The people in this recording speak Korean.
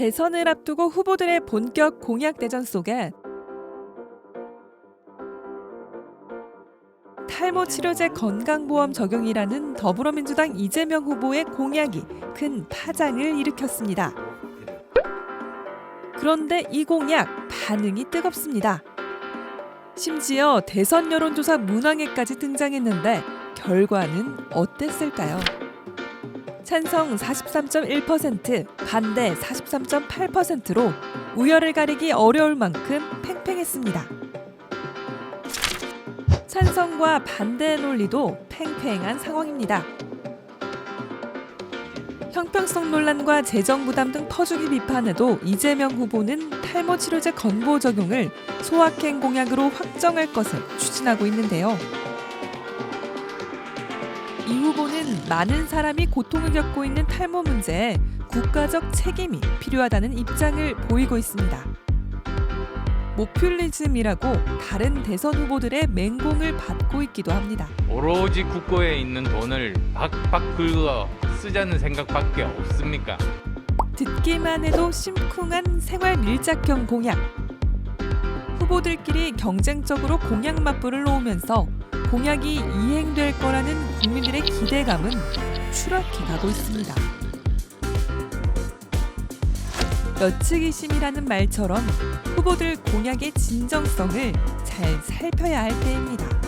대선을 앞두고 후보들의 본격 공약 대전 속에 탈모 치료제 건강보험 적용이라는 더불어민주당 이재명 후보의 공약이 큰 파장을 일으켰습니다. 그런데 이 공약 반응이 뜨겁습니다. 심지어 대선 여론조사 문항에까지 등장했는데 결과는 어땠을까요? 찬성 43.1%, 반대 43.8%로 우열을 가리기 어려울 만큼 팽팽했습니다. 찬성과 반대의 논리도 팽팽한 상황입니다. 형평성 논란과 재정 부담 등 퍼주기 비판에도 이재명 후보는 탈모 치료제 건보 적용을 소확행 공약으로 확정할 것을 추진하고 있는데요. 이 후보는 많은 사람이 고통을 겪고 있는 탈모 문제에 국가적 책임이 필요하다는 입장을 보이고 있습니다. 모퓰리즘이라고 다른 대선 후보들의 맹공을 받고 있기도 합니다. 오로지 국고에 있는 돈을 박박 긁어 쓰자는 생각밖에 없습니까? 듣기만 해도 심쿵한 생활 밀착형 공약. 후보들끼리 경쟁적으로 공약 맞불을 놓으면서 공약이 이행될 거라는 국민들의 기대감은 추락해 가고 있습니다. 여측이심이라는 말처럼 후보들 공약의 진정성을 잘 살펴야 할 때입니다.